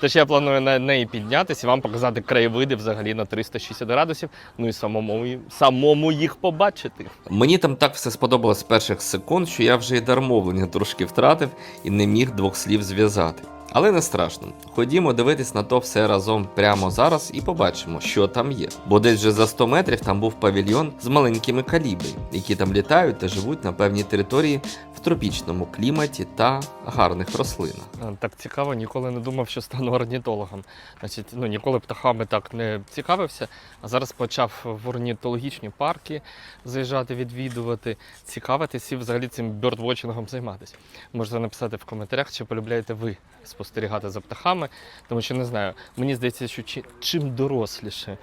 Тож я планую на неї піднятися і вам показати краєвиди взагалі на 360 градусів, ну і самому, самому їх побачити. Мені там так все сподобалось з перших секунд, що я вже й дармовлення трошки втратив і не міг двох слів зв'язати. Але не страшно. Ходімо дивитись на то все разом прямо зараз і побачимо, що там є. Бо десь вже за 100 метрів там був павільйон з маленькими калібри, які там літають та живуть на певній території в тропічному кліматі та гарних рослинах. Так цікаво, ніколи не думав, що стану орнітологом. Значить, ну ніколи птахами так не цікавився, а зараз почав в орнітологічні парки заїжджати, відвідувати, цікавитись і взагалі цим бьордвотчингом займатися. Можете написати в коментарях, чи полюбляєте ви спостерігати за птахами, тому що не знаю, мені здається, що чим доросліше,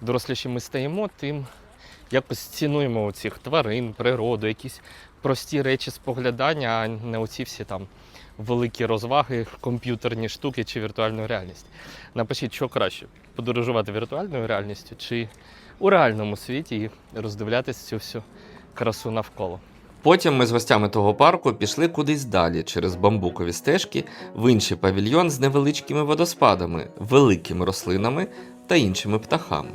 доросліші ми стаємо, тим якось цінуємо цих тварин, природу, якісь прості речі споглядання, а не оці всі там великі розваги, комп'ютерні штуки чи віртуальну реальність. Напишіть, що краще: подорожувати віртуальною реальністю чи у реальному світі і роздивлятись цю всю красу навколо. Потім ми з гостями того парку пішли кудись далі через бамбукові стежки в інший павільйон з невеличкими водоспадами, великими рослинами та іншими птахами.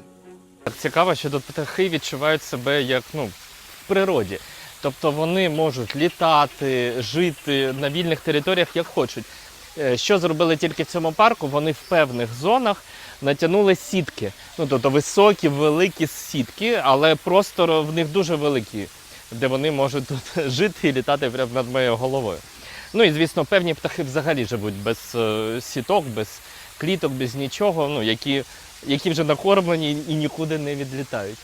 Цікаво, що тут птахи відчувають себе як ну, в природі. Тобто вони можуть літати, жити на вільних територіях як хочуть. Е, Що зробили тільки в цьому парку? Вони в певних зонах натягнули сітки. Ну, тобто високі, великі сітки, але простор в них дуже великий, де вони можуть тут жити і літати прямо над моєю головою. Ну і звісно, певні птахи взагалі живуть без е, сіток, без кліток, без нічого, ну, які, які вже накормлені і нікуди не відлітають.